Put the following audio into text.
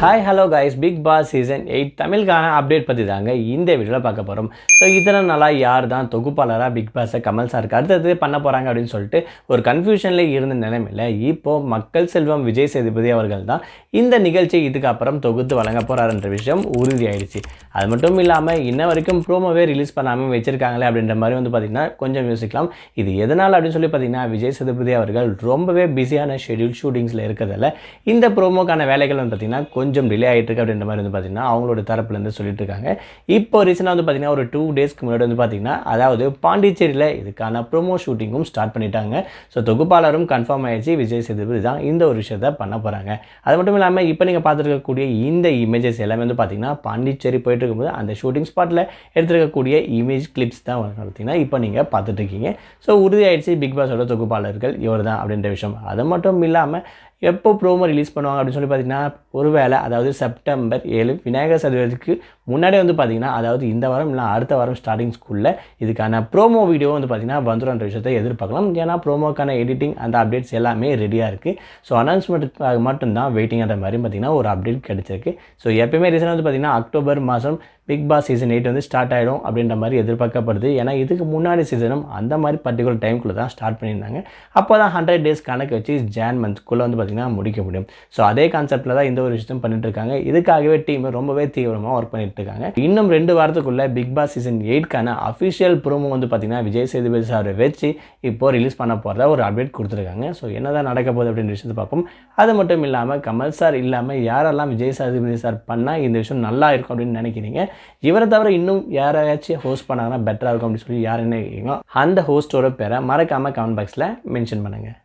Hi hello guys Bigg Boss season eight தமிழுக்கான update பற்றி தாங்க இந்த வீடியோவில் பார்க்க போகிறோம் ஸோ இத்தனை நாளாக யார் தான் தொகுப்பாளராக பிக் பாஸை கமல் சாருக்கு அடுத்தது பண்ண போகிறாங்க அப்படின்னு சொல்லிட்டு ஒரு கன்ஃபியூஷனில் இருந்த நிலைமையில் இப்போது மக்கள் செல்வம் விஜய் சேதுபதி அவர்கள் தான் இந்த நிகழ்ச்சியை இதுக்கப்புறம் தொகுத்து வழங்க போகிறாருன்ற விஷயம் உறுதியாயிடுச்சு. அது மட்டும் இல்லாமல் இன்ன வரைக்கும் ப்ரோமோவே ரிலீஸ் பண்ணாமல் வச்சுருக்காங்களே அப்படின்ற மாதிரி வந்து பார்த்திங்கன்னா கொஞ்சம் யோசிக்கலாம். இது எதனால் அப்படின்னு சொல்லி பார்த்தீங்கன்னா விஜய் சேதுபதி அவர்கள் ரொம்பவே பிஸியான ஷெட்யூல் ஷூட்டிங்ஸில் இருக்கிறதால இந்த ப்ரோமோக்கான வேலைகள் வந்து பார்த்திங்கன்னா கொஞ்சம் டிலே ஆகிட்டு இருக்கு அப்படின்ற மாதிரி வந்து பார்த்திங்கன்னா அவங்களோட தரப்புலேருந்து சொல்லிட்டு இருக்காங்க. இப்போ ரீசெண்டாக வந்து பார்த்திங்கன்னா ஒரு டூ டேஸ்க்கு முன்னாடி வந்து பார்த்திங்கன்னா அதாவது பாண்டிச்சேரியில் இதுக்கான ப்ரோமோ ஷூட்டிங்கும் ஸ்டார்ட் பண்ணிட்டாங்க. ஸோ தொகுப்பாளரும் கன்ஃபார்ம் ஆயிடுச்சு. விஜய் சேதுபதி தான் இந்த ஒரு விஷயத்தை பண்ண போகிறாங்க அது மட்டும் இல்லாமல் இப்போ நீங்கள் பார்த்துருக்கக்கூடிய இந்த இமேஜஸ் எல்லாமே வந்து பார்த்திங்கன்னா பாண்டிச்சேரி போயிட்டு இருக்கும்போது அந்த ஷூட்டிங் ஸ்பாட்டில் எடுத்துருக்கக்கூடிய இமேஜ் கிளிப்ஸ் தான் பார்த்திங்கன்னா இப்போ நீங்கள் பார்த்துட்டு இருக்கீங்க. ஸோ உறுதியாயிடுச்சு பிக் பாஸோட தொகுப்பாளர்கள் இவர் தான் அப்படின்ற விஷயம். அது மட்டும் இல்லாமல் எப்போ ப்ரோமோ ரிலீஸ் பண்ணுவாங்க அப்படின்னு சொல்லி பார்த்தீங்கன்னா ஒருவேளை அதாவது செப்டம்பர் ஏழு விநாயகர் சதுர்த்திக்கு முன்னாடி வந்து பார்த்தீங்கன்னா அதாவது இந்த வாரம் இல்லை அடுத்த வாரம் ஸ்டார்டிங் ஸ்கூலில் இதுக்கான ப்ரோமோ வீடியோ வந்து பார்த்தீங்கன்னா வந்துடும்ன்ற விஷயத்தை எதிர்பார்க்கலாம். ஏன்னா ப்ரோமோக்கான எடிட்டிங் அந்த அப்டேட்ஸ் எல்லாமே ரெடியாக இருக்குது ஸோ அனௌன்ஸ்மெண்ட்டுக்காக மட்டும்தான் வெயிட்டிங்ன்ற மாதிரி பார்த்தீங்கன்னா ஒரு அப்டேட் கிடச்சிருக்கு. ஸோ எப்பயுமே ரீசன் வந்து பார்த்திங்கன்னா அக்டோபர் மாதம் பிக் பாஸ் சீசன் எயிட் வந்து ஸ்டார்ட் ஆகிடும் அப்படின்ற மாதிரி எதிர்பார்க்கப்படுது. ஏன்னா இதுக்கு முன்னாடி சீசனும் அந்த மாதிரி பர்டிகுலர் டைம்குள்ளே தான் ஸ்டார்ட் பண்ணியிருந்தாங்க. அப்போ தான் ஹண்ட்ரட் டேஸ் கணக்கு வச்சு ஜான் மந்த்குள்ளே வந்து பார்த்திங்கன்னா முடிக்க முடியும். ஸோ அதே கான்செப்ட்டில் தான் இந்த ஒரு விஷயம் பண்ணிட்டுருக்காங்க இதுக்காகவே டீம் ரொம்பவே தீவிரமாக ஒர்க் பண்ணிட்டுருக்காங்க இன்னும் ரெண்டு வாரத்துக்குள்ளே பிக் பாஸ் சீசன் எயிட்க்கான அஃபிஷியல் ப்ரோமோ வந்து பார்த்திங்கன்னா விஜய் சேதுபதி சாரை வச்சு இப்போது ரிலீஸ் பண்ண போகிறதா ஒரு அப்டேட் கொடுத்துருக்காங்க. ஸோ என்னதான் நடக்க போகுது அப்படின்ற விஷயத்தை பார்ப்போம். அது மட்டும் இல்லாமல் கமல் சார் இல்லாமல் யாரெல்லாம் விஜய் சேதுபதி சார் பண்ணால் இந்த விஷயம் நல்லா இருக்கும் அப்படின்னு நினைக்கிறீங்க? இவரை தவிர இன்னும் யாராச்சும் ஹோஸ்ட் பண்ணாங்கன்னா பெட்டராக இருக்கும் அப்படின்னு சொல்லி யார் என்ன நினைக்கிறீங்களோ அந்த ஹோஸ்டோட பேரை மறக்காமல் கமெண்ட் பாக்ஸில் மென்ஷன் பண்ணுங்கள்